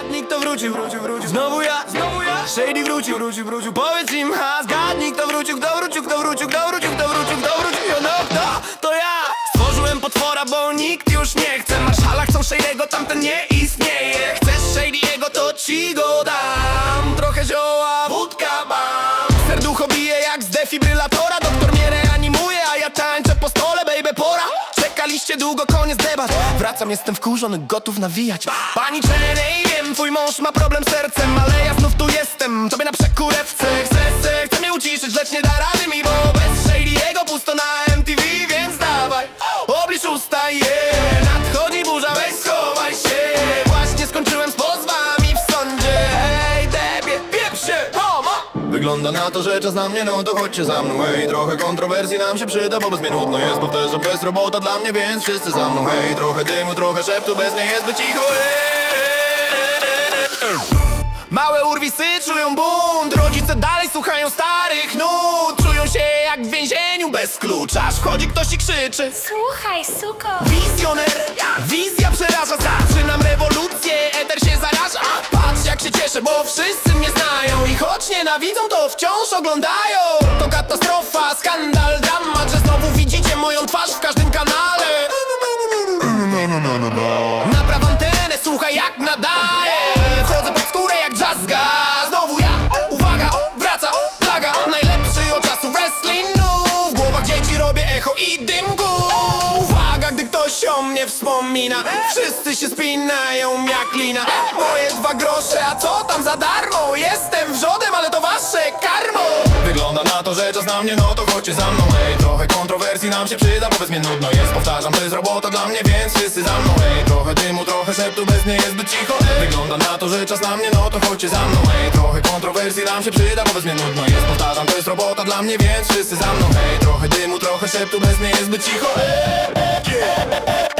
Zgadnij kto wrócił, wrócił, wrócił Znowu ja, znowu ja Shady wrócił, wrócił, wrócił Powiedz im, ha Zgadnij kto wrócił, kto wrócił, kto wrócił, kto wrócił, kto wrócił, kto wrócił. No kto? To ja. Stworzyłem potwora, bo nikt już nie chce. Masz hala, chcą Shady'ego, tamten nie istnieje. Chcesz Shady'ego, to ci go dam. Trochę zioła, wódka mam. Serducho bije jak z defibrylatora. Doktor mnie reanimuje, a ja tańczę po stole, baby, pora. Czekaliście długo, koniec debat. Wracam, jestem wkurzony, gotów nawijać. Pani Jenny, wiem, twój mąż ma problem z sercem Ale ja znów tu jestem, tobie na przekurewce. Chcę, chcę, chcę mnie uciszyć, lecz nie da rady mi Bo bez Shady'ego pusto na MTV, więc dawaj Oblicz usta, yeah Nadchodzi burza, weź schowaj się. Właśnie skończyłem z pozwami w sądzie. Hej, debie, pieprz się, homo Wygląda na to, że czas na mnie, no to chodźcie za mną. Hej, trochę kontrowersji nam się przyda, bo bez mnie nudno jest Powtarzam, bez robota dla mnie, więc wszyscy za mną. Hej, trochę dymu, trochę szeptu, bez mnie jest by cicho. Małe urwisy czują bunt Rodzice dalej słuchają starych nut. Czują się jak w więzieniu bez klucza Aż wchodzi ktoś i krzyczy. Słuchaj, suko. Wizjoner, wizja przeraża Zaczynam rewolucję, eter się zaraża. Patrz jak się cieszę, bo wszyscy mnie znają I choć nienawidzą, to wciąż oglądają. To katastrofa, skandal, dramat Że znowu widzicie moją twarz w każdym kanale. Napraw antenę, słuchaj jak nadaje Wchodzę pod skórę jak jazzga Znowu ja, uwaga, wraca, plaga. Najlepszy od czasu wrestlingu W głowach dzieci robię echo i dymku Uwaga, gdy ktoś o mnie wspomina. Wszyscy się spinają jak lina. Moje dwa grosze, a co tam za darmo? Jestem wrzodem, ale to wasze karmo. Wygląda na to, że czas na mnie, no to chodźcie za mną. Ej, trochę kontrowersji nam się przyda, bo bez mnie nudno. Jest Powtarzam, to jest robota dla mnie, więc wszyscy za mną. Ej, trochę dymu, trochę szeptu, bez mnie jest wygląda na to, że czas na mnie, no to chodźcie za mną. Ej, trochę kontrowersji nam się przyda, bo bez mnie nudno jest. Powtarzam, to jest robota dla mnie, więc wszyscy za mną. Ej, trochę dymu, trochę szeptu, bez mnie jest zbyt cicho. Ej, a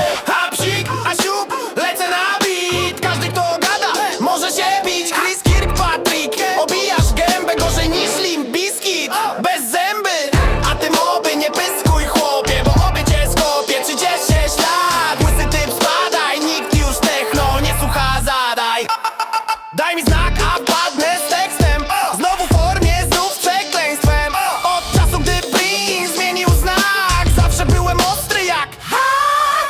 mi znak, a padnę z tekstem. Znowu w formie, znów przekleństwem. Od czasu, gdy Prince zmienił znak Zawsze byłem ostry jak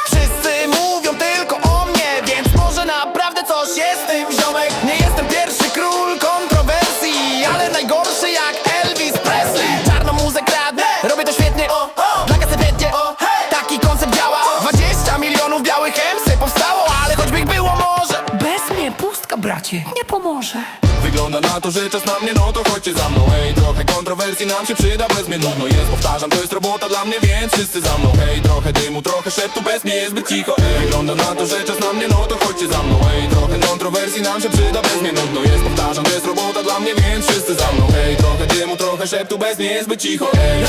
Wszyscy mówią tylko o mnie Więc może naprawdę coś jest tym ziomek. Nie jestem pierwszy król kontrowersji Ale najgorszy jak Elvis Presley. Czarną muzę kradnę, robię to świetnie Dla hej, taki koncept działa. 20 milionów białych MC powstało Ale choćby ich było może. Bez mnie pustka, bracie, nie pomoże. Wygląda na to, że czas na mnie, no to chodźcie za mną. Hej, trochę kontrowersji nam się przyda, bez mnie nudno jest Powtarzam, to jest robota dla mnie, więc wszyscy za mną. Hej, trochę dymu, trochę szeptu, bez mnie jest zbyt cicho. Ej, wygląda na to, że czas na mnie, no to chodźcie za mną. Hej, trochę kontrowersji nam się przyda, bez mnie nudno jest Powtarzam, to jest robota dla mnie, więc wszyscy za mną. Hej, trochę dymu, trochę szeptu, bez mnie jest zbyt cicho. Ej,